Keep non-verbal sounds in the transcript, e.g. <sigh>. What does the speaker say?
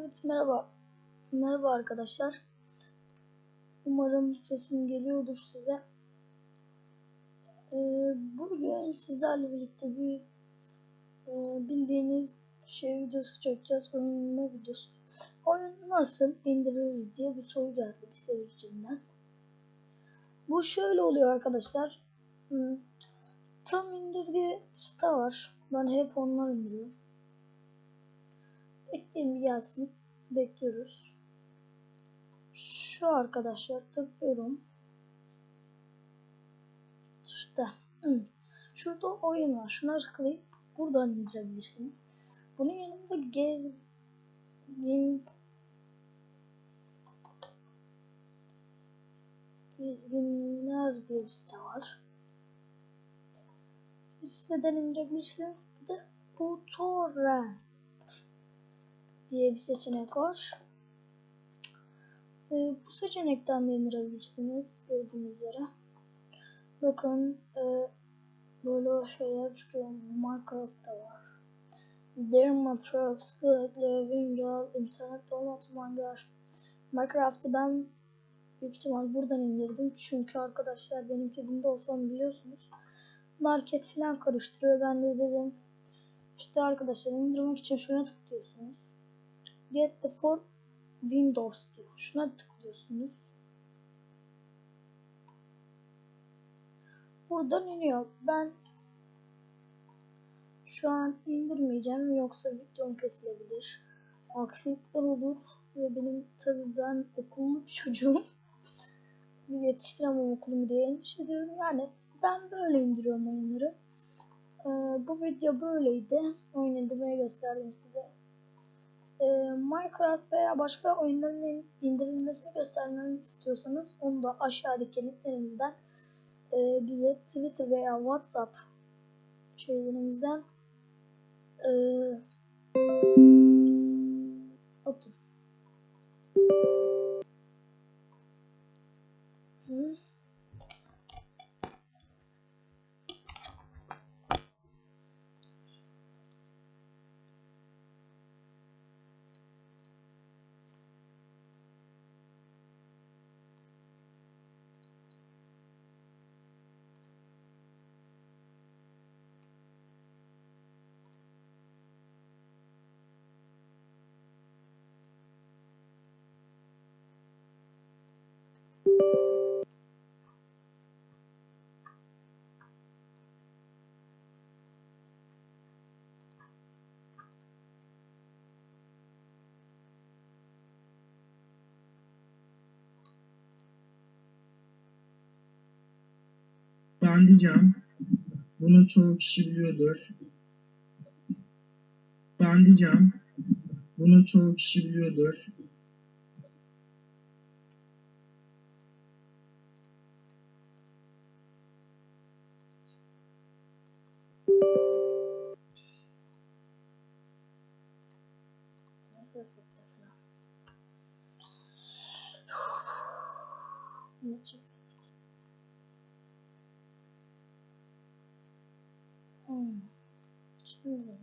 Evet merhaba. Merhaba arkadaşlar. Umarım sesim geliyordur size. Ee, bugün sizlerle birlikte bir e, bildiğiniz şey videosu çekeceğiz. Oyunlama videosu. Oyun nasıl indirilir diye bir soru geldi bir seyircimden. Bu şöyle oluyor arkadaşlar. Hmm, Tam indirdiği site var. Ben hep onlar indiriyorum. Bekleyin bir gelsin. Bekliyoruz. Şu arkadaşlar tıklıyorum. İşte. Şurada oyun var. Şuna tıklayıp buradan indirebilirsiniz. Bunun yanında gezgin gezginler diye bir site var. Bu siteden indirebilirsiniz. Bir de BuTorrent diye bir seçenek var. Ee, bu seçenekten de indirebilirsiniz gördüğünüz üzere. Bakın e, böyle şeyler çıkıyor. Minecraft'ta var. Dermatrox, Good, Windows, Internet Download Minecraft. Minecraft'ı ben büyük ihtimal buradan indirdim. Çünkü arkadaşlar benimki Windows 10 biliyorsunuz. Market falan karıştırıyor. Ben de dedim işte arkadaşlar indirmek için şuna tıklıyorsunuz. Get the for Windows diyor. Şuna tıklıyorsunuz. Buradan iniyor. Ben şu an indirmeyeceğim yoksa videom kesilebilir. Aksilikler olur ve benim tabii ben okullu çocuğum. <laughs> Yetiştiremem okulumu diye endişe ediyorum. Yani ben böyle indiriyorum oyunları. Ee, bu video böyleydi. Oyun indirmeyi gösterdim size. Ee, Minecraft veya başka oyunların indirilmesini göstermemi istiyorsanız onu da aşağıdaki linklerimizden e, bize Twitter veya WhatsApp şeylerimizden e, Dandican, bunu çoğu kişi biliyordur. Dandican, bunu çoğu kişi biliyordur. Nasıl falan. Ne çeksin? Hmm. Şimdi